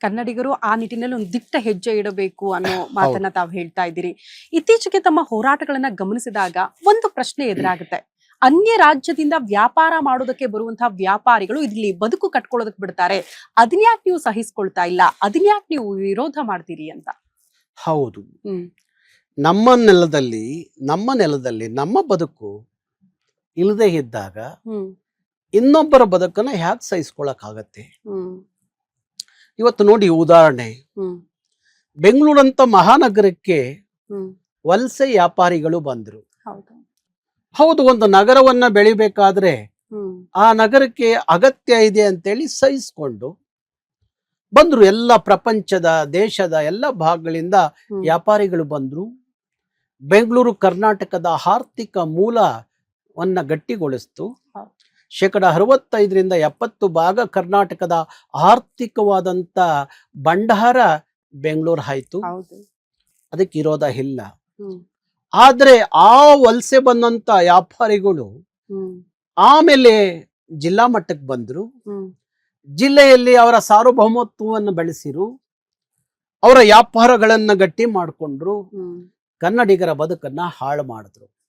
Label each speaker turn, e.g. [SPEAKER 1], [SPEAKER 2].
[SPEAKER 1] ಕನ್ನಡಿಗರು ಆ ನಿಟ್ಟಿನಲ್ಲಿ ಒಂದು ದಿಟ್ಟ ಹೆಜ್ಜೆ ಇಡಬೇಕು ಅನ್ನೋ ಮಾತನ್ನ ತಾವು ಹೇಳ್ತಾ ಇದ್ದೀರಿ. ಇತ್ತೀಚೆಗೆ ತಮ್ಮ ಹೋರಾಟಗಳನ್ನ ಗಮನಿಸಿದಾಗ ಒಂದು ಪ್ರಶ್ನೆ ಎದುರಾಗುತ್ತೆ. ಅನ್ಯ ರಾಜ್ಯದಿಂದ ವ್ಯಾಪಾರ ಮಾಡೋದಕ್ಕೆ ಬರುವಂತಹ ವ್ಯಾಪಾರಿಗಳು ಇಲ್ಲಿ ಬದುಕು ಕಟ್ಕೊಳ್ಳೋದಕ್ಕೆ ಬಿಡ್ತಾರೆ. ಅದನ್ಯಾಕ್ ನೀವು ಸಹಿಸ್ಕೊಳ್ತಾ ಇಲ್ಲ? ಅದನ್ಯಾಕ್ ನೀವು ವಿರೋಧ ಮಾಡ್ತೀರಿ ಅಂತ?
[SPEAKER 2] ಹೌದು. ನಮ್ಮ ನೆಲದಲ್ಲಿ ನಮ್ಮ ನೆಲದಲ್ಲಿ ನಮ್ಮ ಬದುಕು ಇಲ್ಲದೆ ಇದ್ದಾಗ ಇನ್ನೊಬ್ಬರ ಬದುಕನ್ನ ಹ್ಯಾಕ್ ಸಹಿಸ್ಕೊಳಕ್ಕಾಗತ್ತೆ.
[SPEAKER 1] ಹ್ಮ್.
[SPEAKER 2] ಇವತ್ತು ನೋಡಿ ಉದಾಹರಣೆ. ಬೆಂಗಳೂರಂತ ಮಹಾನಗರಕ್ಕೆ ವಲಸೆ ವ್ಯಾಪಾರಿಗಳು ಬಂದ್ರು.
[SPEAKER 1] ಹೌದು.
[SPEAKER 2] ಒಂದು ನಗರವನ್ನ ಬೆಳಿಬೇಕಾದ್ರೆ ಆ ನಗರಕ್ಕೆ ಅಗತ್ಯ ಇದೆ ಅಂತೇಳಿ ಸಹಿಸ್ಕೊಂಡು ಬಂದ್ರು. ಎಲ್ಲ ಪ್ರಪಂಚದ ದೇಶದ ಎಲ್ಲ ಭಾಗಗಳಿಂದ ವ್ಯಾಪಾರಿಗಳು ಬಂದ್ರು. ಬೆಂಗಳೂರು ಕರ್ನಾಟಕದ ಆರ್ಥಿಕ ಮೂಲವನ್ನ ಗಟ್ಟಿಗೊಳಿಸ್ತು. ಶೇಕಡ ಅರವತ್ತೈದರಿಂದ ಎಪ್ಪತ್ತು ಭಾಗ ಕರ್ನಾಟಕದ ಆರ್ಥಿಕವಾದಂತ ಭಂಡಾರ ಬೆಂಗಳೂರು ಆಯ್ತು. ಅದಕ್ಕೆ ಇರೋದ ಇಲ್ಲ. ಆದ್ರೆ ಆ ವಲಸೆ ಬಂದಂತ ವ್ಯಾಪಾರಿಗಳು ಆಮೇಲೆ ಜಿಲ್ಲಾ ಮಟ್ಟಕ್ಕೆ ಬಂದ್ರು. ಜಿಲ್ಲೆಯಲ್ಲಿ ಅವರ ಸಾರ್ವಭೌಮತ್ವವನ್ನು ಬೆಳೆಸಿರು. ಅವರ ವ್ಯಾಪಾರಗಳನ್ನ ಗಟ್ಟಿ ಮಾಡಿಕೊಂಡ್ರು. ಕನ್ನಡಿಗರ ಬದುಕನ್ನ ಹಾಳು ಮಾಡಿದ್ರು.